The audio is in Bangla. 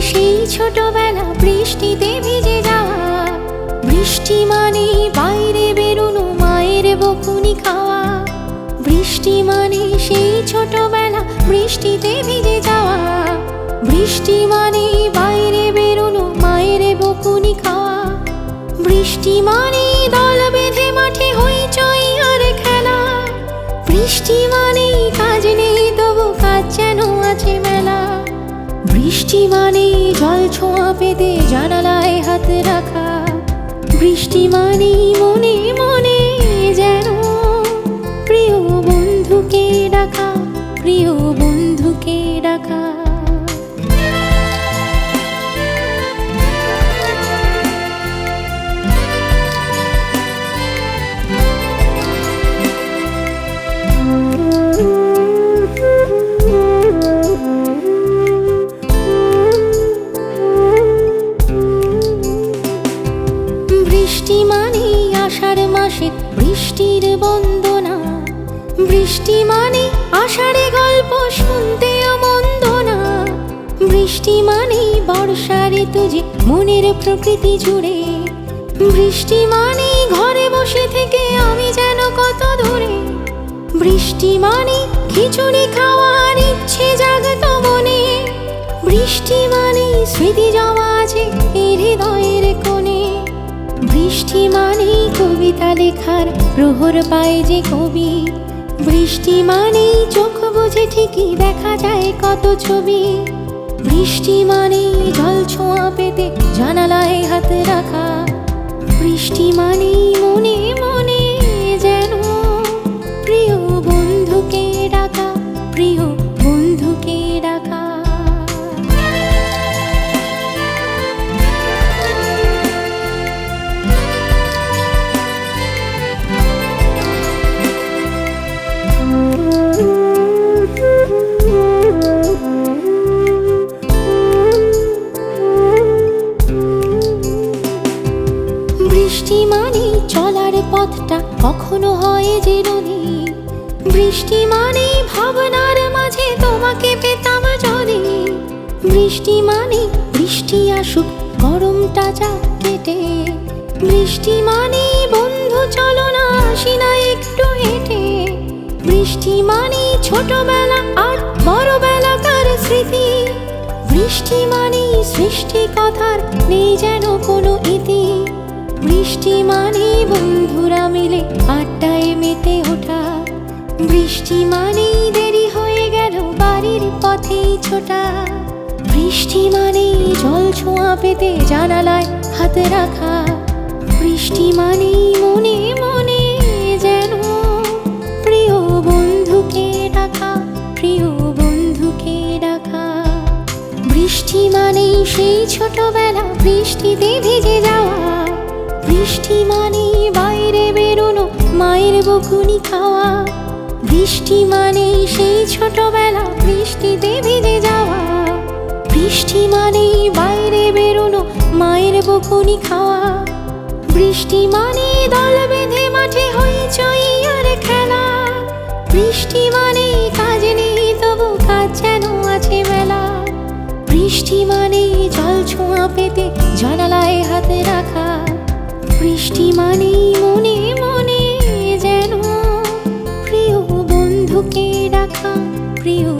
ছোটবেলা বৃষ্টিতে ভিজে যাওয়া। বৃষ্টি মানে বাইরে বেরোনো, মায়ের বকুনি খাওয়া। বৃষ্টি মানে সেই ছোটবেলা বৃষ্টিতে ভিজে যাওয়া। বৃষ্টি মানে বাইরে বেরোনো, মায়ের বকুনি খাওয়া। বৃষ্টি মানে দল বেঁধে মাঠে হইচই আর খেলা। বৃষ্টি মানে কাজ নেই, তবু কাজ যেন আছে মেলা। বৃষ্টি মানে ছোঁয়া পেতে জানালায় হাত রাখা বৃষ্টি মানে মনে মনে মাসে বৃষ্টির বন্দনা। বৃষ্টি মানে আষাঢ়ে গল্প শুনতেও মন্দ না বৃষ্টি মানে বর্ষা ঋতু যে মনের প্রকৃতি জুড়ে। বৃষ্টি মানে ঘরে বসে থেকে আমি যেন কত দূরে। বৃষ্টি মানে খিচুড়ি খাওয়ার ইচ্ছে জাগত মনে। বৃষ্টি মানে স্মৃতি জমা আছে হৃদয়ের কোণে। বৃষ্টি মানে কবিতা লেখার প্রহর পায় যে কবি। বৃষ্টি মানেই চোখ বুঝে ঠিকই দেখা যায় কত ছবি। বৃষ্টি মানেই জল ছোঁয়া পেতে জানালায় হাত রাখা। বৃষ্টি মানেই মনে মনে পথটা কখনো হয় যে বৃষ্টি মানে ভাবনার মাঝে তোমাকে পেতাম যদি বৃষ্টি মানে বৃষ্টি আসুক, গরমটা যা কেটে। বৃষ্টি মানে বন্ধু চলো না, আসি না একটু হেঁটে। বৃষ্টি মানে ছোটবেলা আর বড়বেলাকার স্মৃতি। বৃষ্টি মানে সৃষ্টি কথার নেই যেন কোনো ইতি। বৃষ্টি মানে বন্ধুরা মিলে আড্ডায় মেতে ওঠা। বৃষ্টি মানেই দেরি হয়ে গেল, বাড়ির পথেই ছোটা। বৃষ্টি মানেই জল ছোঁয়া পেতে জানালায় হাত রাখা। বৃষ্টি মানেই মনে মনে যেন প্রিয় বন্ধুকে ডাকা, প্রিয় বন্ধুকে ডাকা। বৃষ্টি মানেই সেই ছোটবেলা, বৃষ্টিতে ভিজে যাওয়া। বৃষ্টি মানে বাইরে বেরোনো, মায়ের বকুনি খাওয়া। বৃষ্টি মানে সেই ছোটবেলা, বৃষ্টিতে ভিজে যাওয়া। বৃষ্টি মানে বাইরে বেরোনো, মায়ের বকুনি খাওয়া। বৃষ্টি মানে দল বেঁধে মাঠে হইচই আর খেলা। বৃষ্টি মানে কাজ নেই, তবু কাজ যেন আছে মেলা বৃষ্টি মানে জল ছোঁয়া পেতে জানালায় হাতে রাখা। বৃষ্টি মানেই মনে মনে যেন প্রিয় বন্ধুকে ডাকা প্রিয়